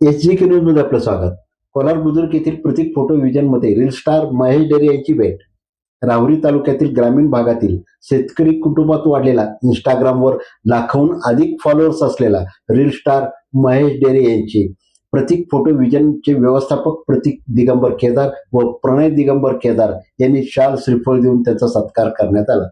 S G के न्यूजमध्ये आपलं स्वागत. कोलार बुजुर्ग येथील प्रतीक फोटो विजनमध्ये रील स्टार महेश डेरे यांची भेट. राहुरी तालुक्यातील ग्रामीण भागातील शेतकरी कुटुंबात वाढलेला इंस्टाग्रामवर लाखोहून अधिक फॉलोअर्स असलेला रील स्टार महेश डेरे यांची प्रतीक फोटो विजनचे व्यवस्थापक प्रतीक दिगंबर केदार व प्रणय दिगंबर केदार यांनी शाल श्रीफळ देऊन त्यांचा सत्कार करण्यात आला.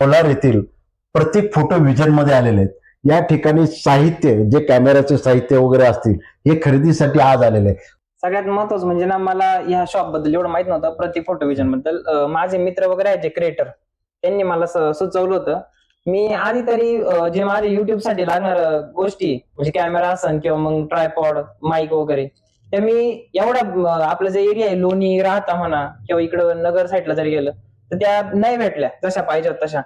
कोलार येथील प्रत्येक फोटो विजनमध्ये आलेले आहेत. या ठिकाणी साहित्य जे कॅमेऱ्याचे साहित्य वगैरे असतील हे खरेदीसाठी आज आलेले आहे सगळ्यात महत्वाचं म्हणजे ना मला ह्या शॉपबद्दल एवढं माहीत नव्हतं. प्रतीक फोटो विजनबद्दल अं, माझे मित्र वगैरे आहेत जे क्रिएटर त्यांनी मला स- सुचवलं होतं. मी आधी तरी अं, जे माझे युट्यूबसाठी लागणार गोष्टी म्हणजे कॅमेरा असन किंवा मग ट्रायपॉड माईक वगैरे ते मी एवढा आपलं जे एरिया आहे लोणी राहता म्हणा किंवा इकडं नगर साईडला जरी गेलं तर त्या नाही भेटल्या. जशा पाहिजे तशा.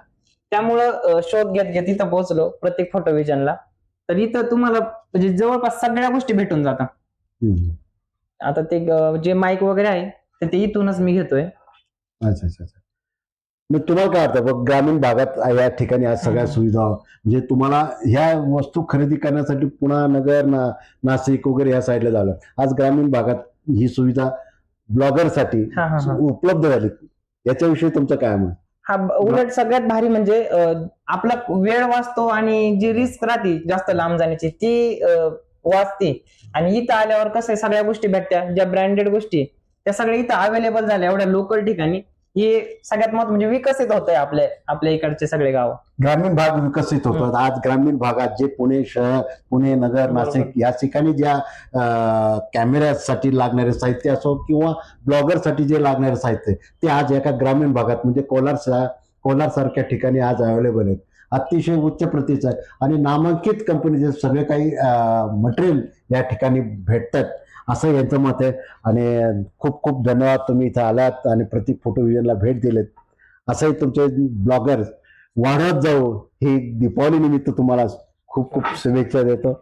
त्यामुळं शोध घेत घेत इथं पोहोचलो प्रत्येक फोटो विजनला तर इथं तुम्हाला म्हणजे जवळपास सगळ्या गोष्टी भेटून जातात. आता ते जे माईक वगैरे आहे तर ते इथूनच मी घेतोय. अच्छा अच्छा मग तुम्हाला काय वाटतं? बघ ग्रामीण भागात या ठिकाणी आज सगळ्या. सुविधा म्हणजे तुम्हाला ह्या वस्तू खरेदी करण्यासाठी पुणा नगर ना नाशिक वगैरे ह्या साईडला झालं आज ग्रामीण भागात ही सुविधा ब्लॉगरसाठी. उपलब्ध झाली. याच्याविषयी तुमचं काय मत? हा उलट सगळ्यात भारी म्हणजे आपला वेळ वाचतो आणि जी रिस्क राहते जास्त लांब जाण्याची ती वाचते. आणि इथं आल्यावर कसं आहे सगळ्या गोष्टी भेटत्या. ज्या ब्रँडेड गोष्टी त्या सगळ्या इथं अवेलेबल झाल्या एवढ्या लोकल ठिकाणी. हे सगळ्यात महत्त्व म्हणजे विकसित होत आहे आपल्या आपल्या इकडचे सगळे गाव. ग्रामीण भाग विकसित होतात आज ग्रामीण भागात जे पुणे शहर पुणे नगर नाशिक या ठिकाणी ज्या कॅमेऱ्यासाठी लागणारे साहित्य असो किंवा ब्लॉगरसाठी जे लागणारे साहित्य ते आज एका ग्रामीण भागात म्हणजे कोलार कोलार सारख्या ठिकाणी आज अवेलेबल आहेत. अतिशय उच्च प्रतीचं आहे. आणि नामांकित कंपनीचे सगळे काही मटेरियल या ठिकाणी भेटतात. असं यांचं मत आहे. आणि खूप खूप धन्यवाद तुम्ही इथं आलात आणि प्रतीक फोटो विजनला भेट दिलेत. असंही तुमचे ब्लॉगर वाढत जाऊ ही दीपावली निमित्त तुम्हाला खूप खूप शुभेच्छा देतो.